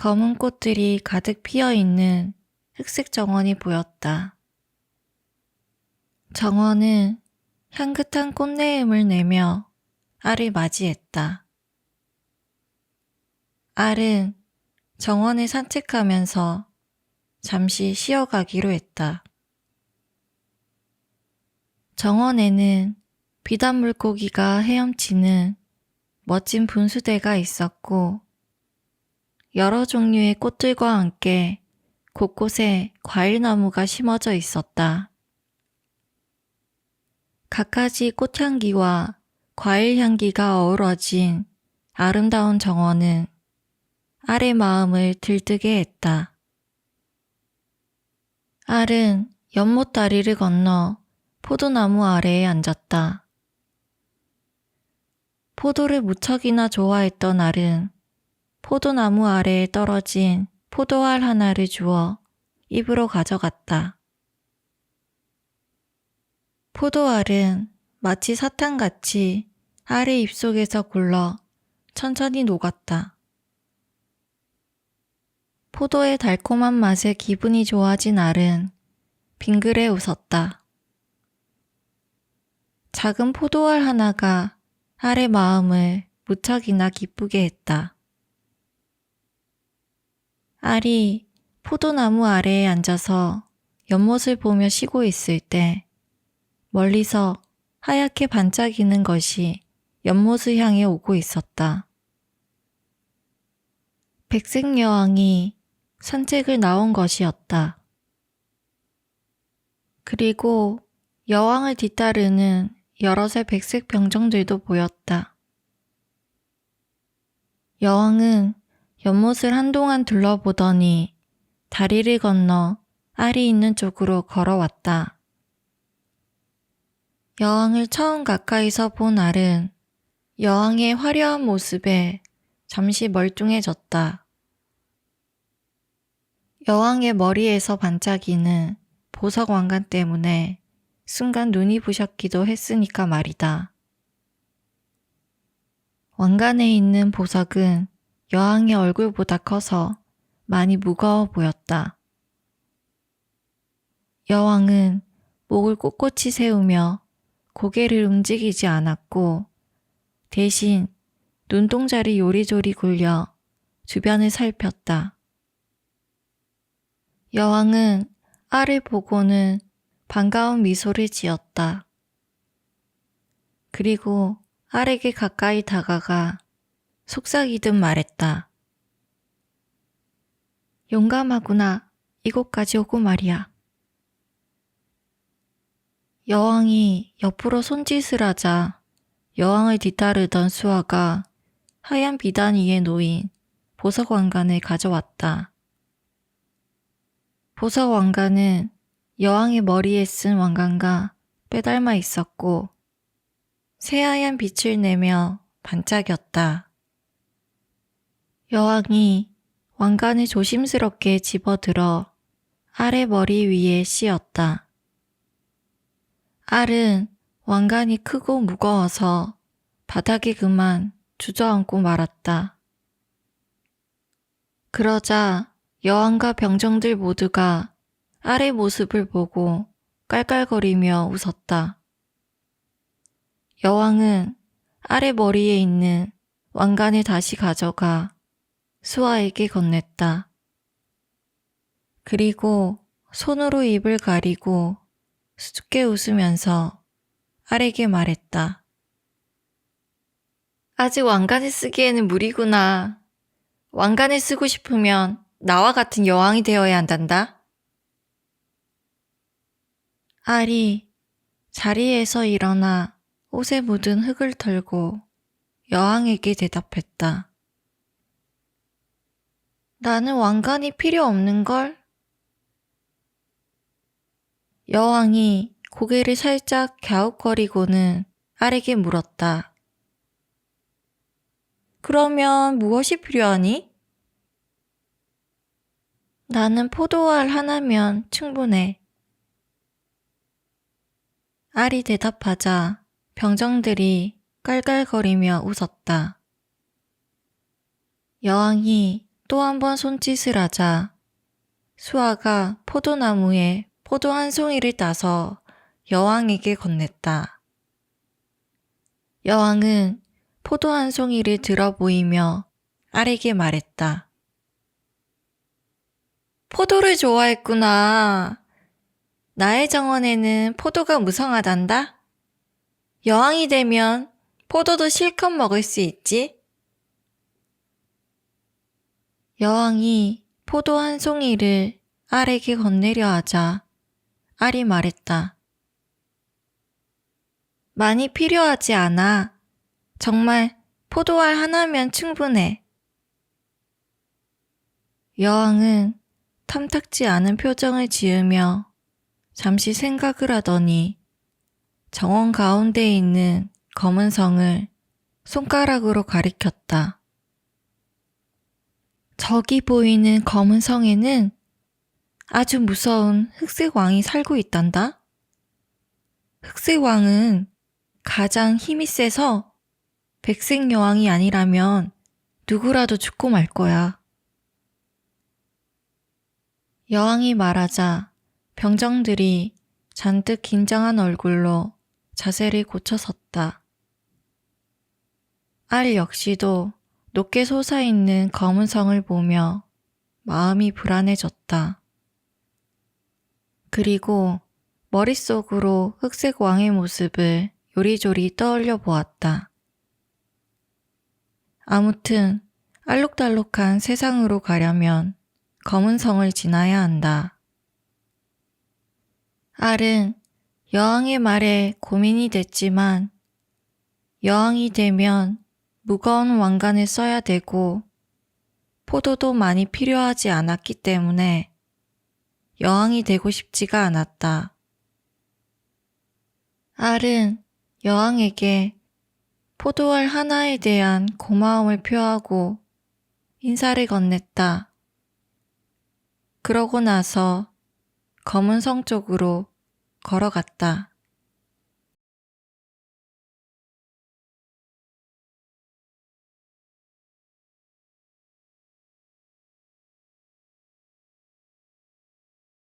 검은 꽃들이 가득 피어 있는 흑색 정원이 보였다. 정원은 향긋한 꽃내음을 내며 알을 맞이했다. 알은 정원을 산책하면서 잠시 쉬어가기로 했다. 정원에는 비단 물고기가 헤엄치는 멋진 분수대가 있었고, 여러 종류의 꽃들과 함께 곳곳에 과일나무가 심어져 있었다. 갖가지 꽃향기와 과일 향기가 어우러진 아름다운 정원은 알의 마음을 들뜨게 했다. 알은 연못 다리를 건너 포도나무 아래에 앉았다. 포도를 무척이나 좋아했던 알은 포도나무 아래에 떨어진 포도알 하나를 주워 입으로 가져갔다. 포도알은 마치 사탕같이 알의 입속에서 굴러 천천히 녹았다. 포도의 달콤한 맛에 기분이 좋아진 알은 빙그레 웃었다. 작은 포도알 하나가 알의 마음을 무척이나 기쁘게 했다. 알이 포도나무 아래에 앉아서 연못을 보며 쉬고 있을 때 멀리서 하얗게 반짝이는 것이 연못을 향해 오고 있었다. 백색 여왕이 산책을 나온 것이었다. 그리고 여왕을 뒤따르는 여럿의 백색 병정들도 보였다. 여왕은 연못을 한동안 둘러보더니 다리를 건너 알이 있는 쪽으로 걸어왔다. 여왕을 처음 가까이서 본 알은 여왕의 화려한 모습에 잠시 멀뚱해졌다. 여왕의 머리에서 반짝이는 보석 왕관 때문에 순간 눈이 부셨기도 했으니까 말이다. 왕관에 있는 보석은 여왕의 얼굴보다 커서 많이 무거워 보였다. 여왕은 목을 꼿꼿이 세우며 고개를 움직이지 않았고 대신 눈동자를 요리조리 굴려 주변을 살폈다. 여왕은 알을 보고는 반가운 미소를 지었다. 그리고 알에게 가까이 다가가 속삭이듯 말했다. 용감하구나. 이곳까지 오고 말이야. 여왕이 옆으로 손짓을 하자 여왕을 뒤따르던 수아가 하얀 비단 위에 놓인 보석 왕관을 가져왔다. 보석 왕관은 여왕의 머리에 쓴 왕관과 빼닮아 있었고 새하얀 빛을 내며 반짝였다. 여왕이 왕관을 조심스럽게 집어들어 알의 머리 위에 씌었다. 알은 왕관이 크고 무거워서 바닥에 그만 주저앉고 말았다. 그러자 여왕과 병정들 모두가 알의 모습을 보고 깔깔거리며 웃었다. 여왕은 알의 머리에 있는 왕관을 다시 가져가 수아에게 건넸다. 그리고 손으로 입을 가리고 수줍게 웃으면서 알에게 말했다. 아직 왕관을 쓰기에는 무리구나. 왕관을 쓰고 싶으면 나와 같은 여왕이 되어야 한단다. 알이 자리에서 일어나 옷에 묻은 흙을 털고 여왕에게 대답했다. 나는 왕관이 필요 없는걸? 여왕이 고개를 살짝 갸웃거리고는 알에게 물었다. 그러면 무엇이 필요하니? 나는 포도알 하나면 충분해. 알이 대답하자 병정들이 깔깔거리며 웃었다. 여왕이 또 한 번 손짓을 하자 수아가 포도나무에 포도 한 송이를 따서 여왕에게 건넸다. 여왕은 포도 한 송이를 들어 보이며 알에게 말했다. 포도를 좋아했구나. 나의 정원에는 포도가 무성하단다. 여왕이 되면 포도도 실컷 먹을 수 있지. 여왕이 포도 한 송이를 알에게 건네려 하자 알이 말했다. 많이 필요하지 않아. 정말 포도알 하나면 충분해. 여왕은 탐탁지 않은 표정을 지으며 잠시 생각을 하더니 정원 가운데에 있는 검은 성을 손가락으로 가리켰다. 저기 보이는 검은 성에는 아주 무서운 흑색 왕이 살고 있단다. 흑색 왕은 가장 힘이 세서 백색 여왕이 아니라면 누구라도 죽고 말 거야. 여왕이 말하자 병정들이 잔뜩 긴장한 얼굴로 자세를 고쳐 섰다. 알 역시도 높게 솟아있는 검은 성을 보며 마음이 불안해졌다. 그리고 머릿속으로 흑색 왕의 모습을 요리조리 떠올려 보았다. 아무튼 알록달록한 세상으로 가려면 검은 성을 지나야 한다. 알은 여왕의 말에 고민이 됐지만 여왕이 되면 무거운 왕관을 써야 되고 포도도 많이 필요하지 않았기 때문에 여왕이 되고 싶지가 않았다. 알은 여왕에게 포도알 하나에 대한 고마움을 표하고 인사를 건넸다. 그러고 나서 검은 성 쪽으로 걸어갔다.